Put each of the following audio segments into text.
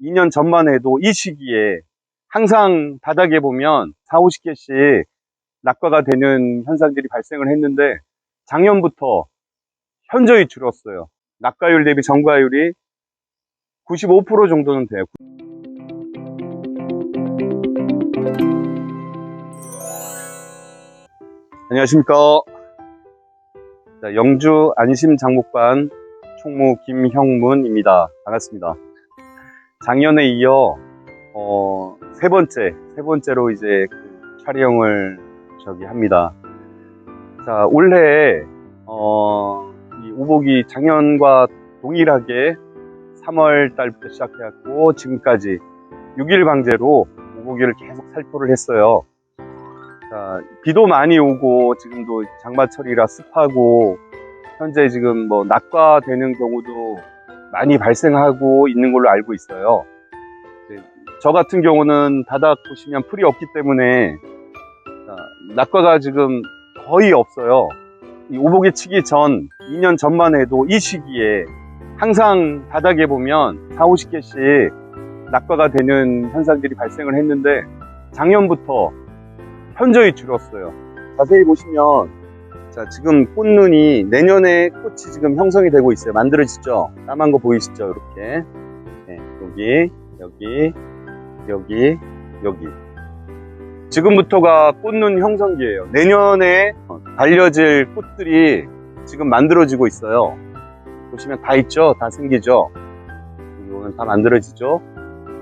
2년 전만 해도 이 시기에 항상 바닥에 보면 4, 50개씩 낙과가 되는 현상들이 발생을 했는데 작년부터 현저히 줄었어요. 낙과율 대비 정과율이 95% 정도는 돼요. 안녕하십니까. 자, 영주 안심장목반 총무 김형문입니다. 반갑습니다. 작년에 이어 어, 세 번째, 세 번째로 이제 그 촬영을 저기 합니다. 자, 올해 어, 이 우복이 작년과 동일하게 3월 달부터 시작해갖고 지금까지 6일 방제로 우복이를 계속 살포를 했어요. 자, 비도 많이 오고 지금도 장마철이라 습하고 현재 지금 뭐 낙과되는 경우도 많이 발생하고 있는 걸로 알고 있어요. 저 같은 경우는 바닥 보시면 풀이 없기 때문에 자, 낙과가 지금 거의 없어요. 이 오복이 치기 전 2년 전만 해도 이 시기에 항상 바닥에 보면 4, 50개씩 낙과가 되는 현상들이 발생을 했는데 작년부터 현저히 줄었어요. 자세히 보시면 자 지금 꽃눈이 내년에 꽃이 지금 형성이 되고 있어요. 만들어지죠? 까만 거 보이시죠? 이렇게 네, 여기 여기 여기 여기 지금부터가 꽃눈 형성기예요. 내년에 달려질 꽃들이 지금 만들어지고 있어요. 보시면 다 있죠? 다 생기죠? 이거는 다 만들어지죠?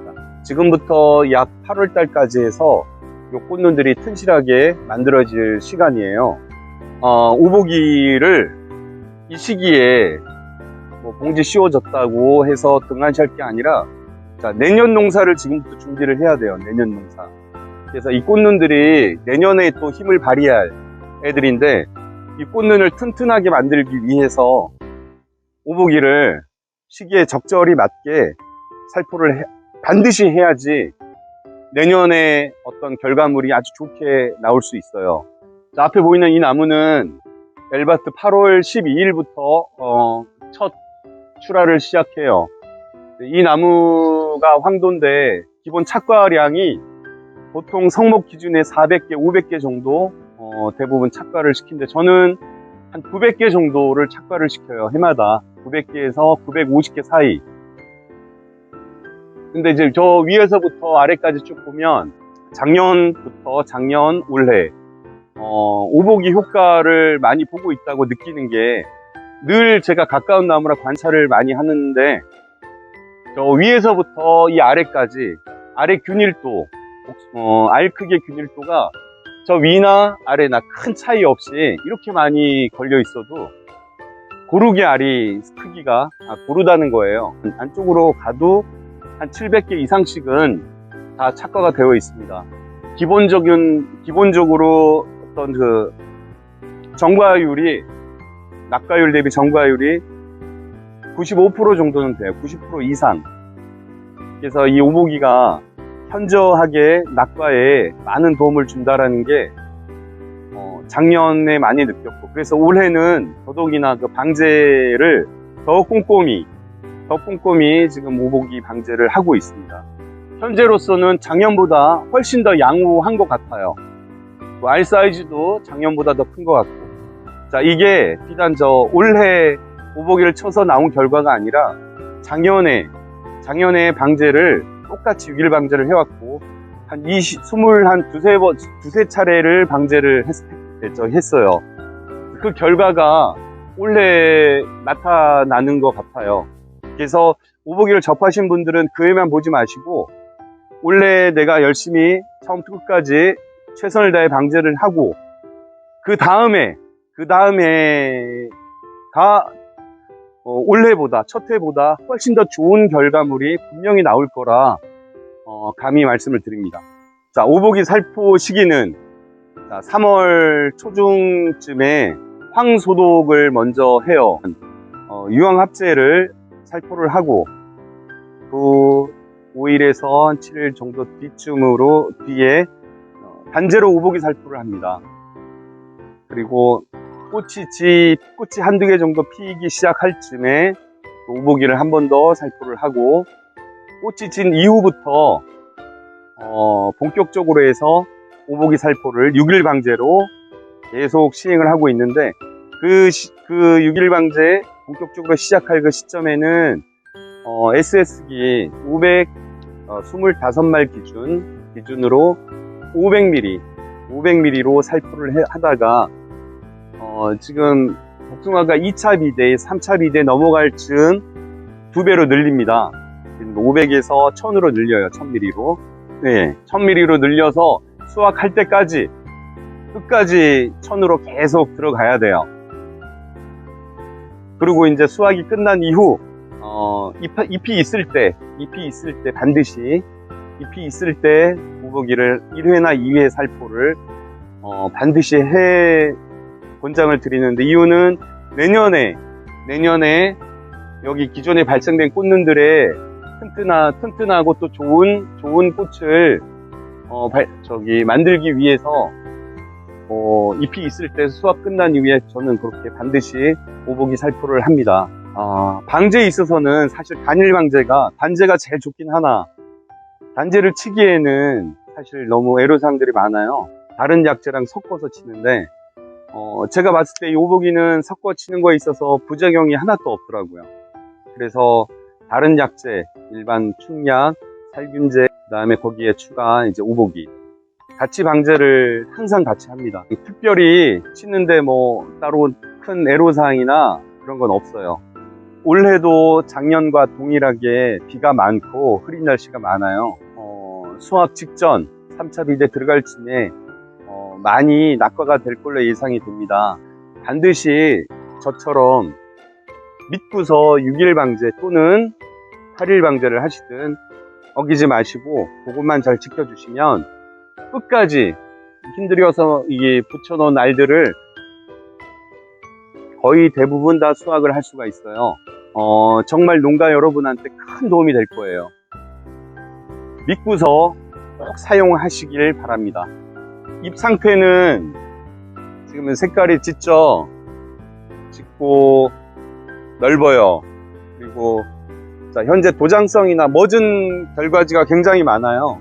자, 지금부터 약 8월 달까지 해서 요 꽃눈들이 튼실하게 만들어질 시간이에요. 어, 우보기를 이 시기에 뭐 봉지 씌워졌다고 해서 등한시할 게 아니라 자, 내년 농사를 지금부터 준비를 해야 돼요. 내년 농사. 그래서 이 꽃눈들이 내년에 또 힘을 발휘할 애들인데 이 꽃눈을 튼튼하게 만들기 위해서 오보기를 시기에 적절히 맞게 살포를 해- 반드시 해야지 내년에 어떤 결과물이 아주 좋게 나올 수 있어요. 자, 앞에 보이는 이 나무는 엘바트 8월 12일부터 어, 첫 출하를 시작해요. 이 나무가 황도인데 기본 착과량이 보통 성목 기준에 400개, 500개 정도 어, 대부분 착과를 시키는데 저는 한 900개 정도를 착과를 시켜요. 해마다 900개에서 950개 사이. 근데 이제 저 위에서부터 아래까지 쭉 보면 작년부터 작년 올해 어, 오보기 효과를 많이 보고 있다고 느끼는 게 늘 제가 가까운 나무라 관찰을 많이 하는데 저 위에서부터 이 아래까지 아래 균일도 어, 알 크기의 균일도가 저 위나 아래나 큰 차이 없이 이렇게 많이 걸려 있어도 고르게 알이 크기가 아, 고르다는 거예요. 안쪽으로 가도 한 700개 이상씩은 다 착과가 되어 있습니다. 기본적인 기본적으로 어떤 그 정과율이 낙과율 대비 정과율이 95% 정도는 돼요. 90% 이상. 그래서 이 오보기가 현저하게 낙과에 많은 도움을 준다라는 게 어, 작년에 많이 느꼈고 그래서 올해는 더더욱이나 그 방제를 더 꼼꼼히 더 꼼꼼히 지금 오보기 방제를 하고 있습니다. 현재로서는 작년보다 훨씬 더 양호한 것 같아요. 또알 사이즈도 작년보다 더 큰 것 같고 자 이게 비단 저 올해 오보기를 쳐서 나온 결과가 아니라 작년에 작년에 방제를 똑같이 6일 방제를 해왔고 한 20, 20, 한 두세 번, 두세 차례를 방제를 했, 했어요. 그 결과가 올해 나타나는 것 같아요. 그래서 오보기를 접하신 분들은 그 해만 보지 마시고 올해 내가 열심히 처음부터 끝까지 최선을 다해 방제를 하고 그 다음에 그 다음에가 어, 올해보다 첫 해보다 훨씬 더 좋은 결과물이 분명히 나올 거라 어, 감히 말씀을 드립니다. 자 오보기 살포 시기는 자, 3월 초중쯤에 황소독을 먼저 해요. 어, 유황 합제를 살포를 하고 그 5일에서 7일 정도 뒤쯤으로 뒤에 어, 단제로 오보기 살포를 합니다. 그리고 꽃이 지 꽃이 한두 개 정도 피기 시작할 쯤에 또 오보기를 한 번 더 살포를 하고 꽃이 진 이후부터 어, 본격적으로 해서 오보기 살포를 6일 방제로 계속 시행을 하고 있는데 그, 시- 그 6일 방제 본격적으로 시작할 그 시점에는 어, SS기 525말 기준 기준으로 500ml 500ml로 살포를 해- 하다가 어, 지금 복숭아가 2차 비대, 3차 비대 넘어갈 즈음 두 배로 늘립니다. 500에서 1000으로 늘려요. 1000ml로. 네, 1000ml로 늘려서 수확할 때까지 끝까지 1000으로 계속 들어가야 돼요. 그리고 이제 수확이 끝난 이후 어, 잎, 잎이 있을 때, 잎이 있을 때 반드시 잎이 있을 때 우거기를 1회나 2회 살포를 어, 반드시 해 권장을 드리는데 이유는 내년에 내년에 여기 기존에 발생된 꽃눈들의 튼튼하, 튼튼하고 또 좋은 좋은 꽃을 어, 발- 저기 만들기 위해서 어, 잎이 있을 때 수확 끝난 이후에 저는 그렇게 반드시 오보기 살포를 합니다. 아, 방제에 있어서는 사실 단일 방제가 단제가 제일 좋긴 하나 단제를 치기에는 사실 너무 애로사항들이 많아요. 다른 약재랑 섞어서 치는데 어, 제가 봤을 때이 오보기는 섞어 치는 거에 있어서 부작용이 하나도 없더라고요. 그래서 다른 약재, 일반 충약, 살균제, 그 다음에 거기에 추가 이제 오보기. 같이 방제를 항상 같이 합니다. 특별히 치는데 뭐 따로 큰 애로사항이나 그런 건 없어요. 올해도 작년과 동일하게 비가 많고 흐린 날씨가 많아요. 어, 수확 직전 3차 비대 들어갈 쯤에 어, 많이 낙과가 될 걸로 예상이 됩니다. 반드시 저처럼 믿고서 6일 방제 또는 8일 방제를 하시든 어기지 마시고 그것만 잘 지켜주시면 끝까지 힘들여서 이게 붙여놓은 알들을 거의 대부분 다 수확을 할 수가 있어요. 어, 정말 농가 여러분한테 큰 도움이 될 거예요. 믿고서 꼭 사용하시길 바랍니다. 잎 상태는 지금은 색깔이 짙죠? 짙고 넓어요. 그리고 자, 현재 도장성이나 멎은 결과지가 굉장히 많아요.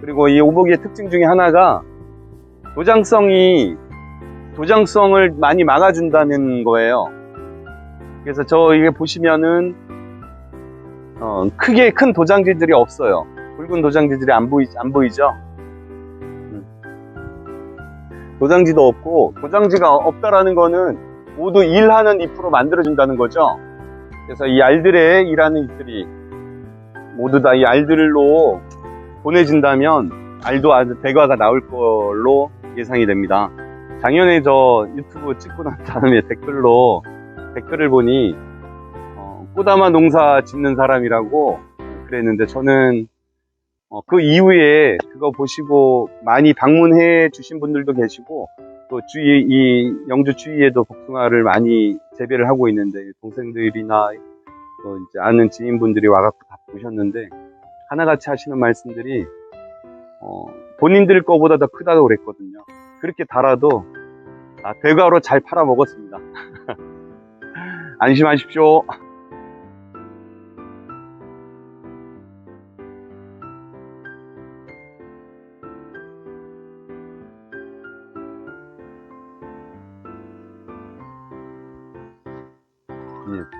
그리고 이 오복이의 특징 중에 하나가 도장성이 도장성을 많이 막아준다는 거예요. 그래서 저 이게 보시면은 어, 크게 큰 도장지들이 없어요. 붉은 도장지들이 안 보이 안 보이죠? 음. 도장지도 없고 도장지가 없다라는 거는 모두 일하는 잎으로 만들어준다는 거죠. 그래서 이 알들의 일하는 잎들이 모두 다 이 알들로 보내진다면 알도 아주 대과가 나올 걸로 예상이 됩니다. 작년에 저 유튜브 찍고 난 다음에 댓글로 댓글을 보니 어, 꽃아마 농사 짓는 사람이라고 그랬는데 저는 어, 그 이후에 그거 보시고 많이 방문해 주신 분들도 계시고 또 주위 이 영주 주위에도 복숭아를 많이 재배를 하고 있는데 동생들이나 또 이제 아는 지인분들이 와갖고 다 보셨는데 하나같이 하시는 말씀들이 어, 본인들 거보다 더 크다고 그랬거든요. 그렇게 달아도 아, 대가로 잘 팔아 먹었습니다. 안심하십시오. 예,